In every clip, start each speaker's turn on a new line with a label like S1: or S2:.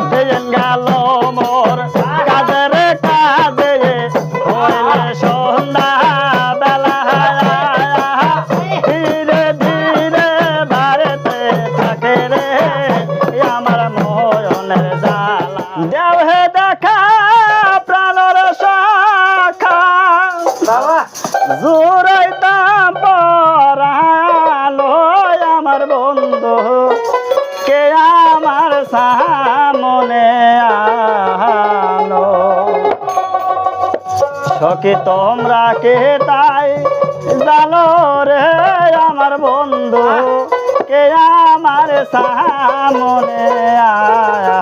S1: গেলো মোর কাজের কাজে হইলে সন্ধ্যা বেলা ধীরে ধীরে বাড়িতে আমার ময়নের জ্বালা দেও দেখা প্রাণর শাখা জোরাইতাম পরালো আমার বন্ধু কে আমার সাহা মনে আলো। তোমরা কে তাই জানো রে আমার বন্ধু? কে আমার সামনে আয়া?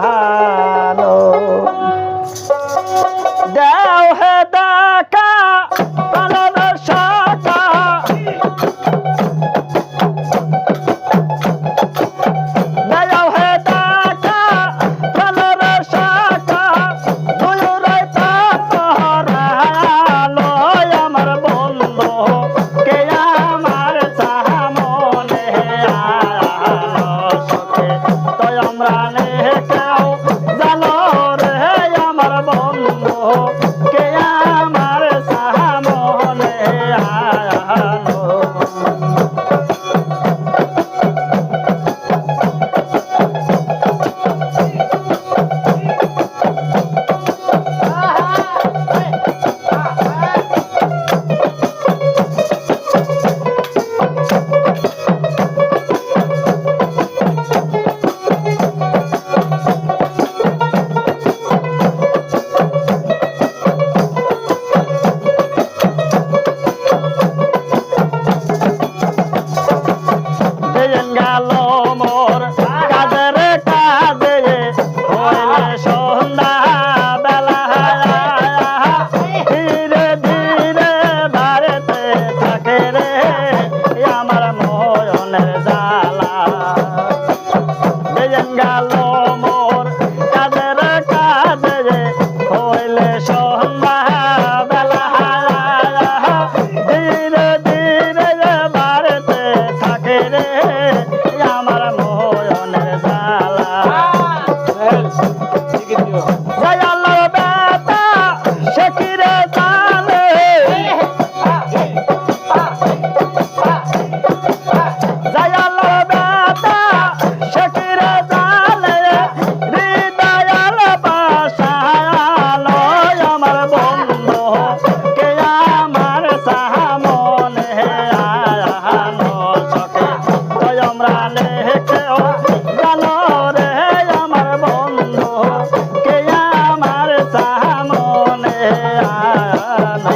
S1: রে la la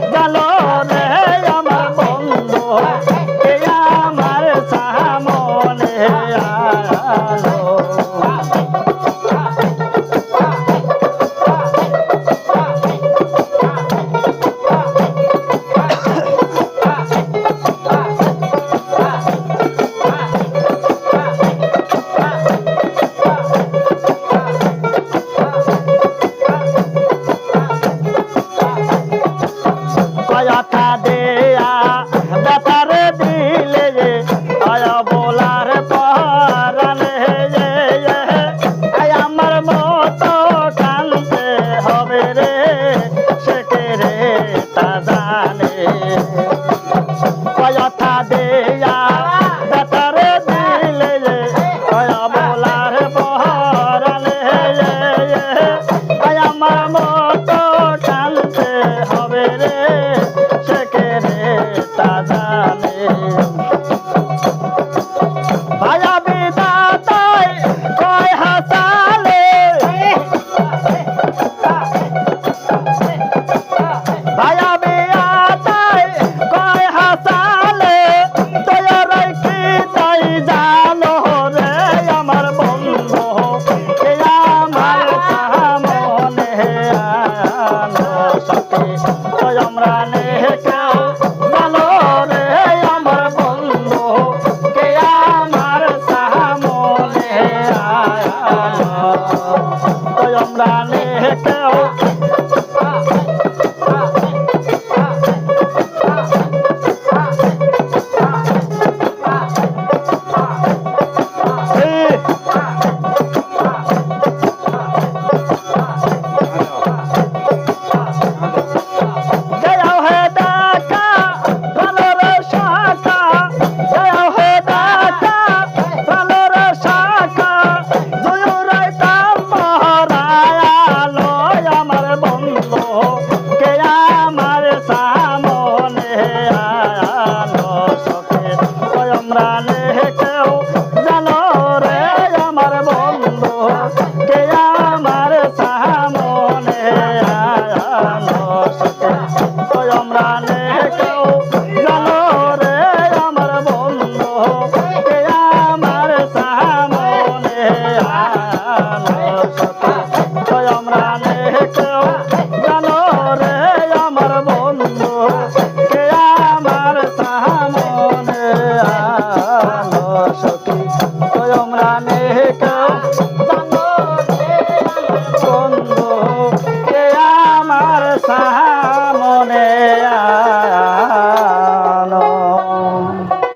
S1: তয় আমরা নে কেউ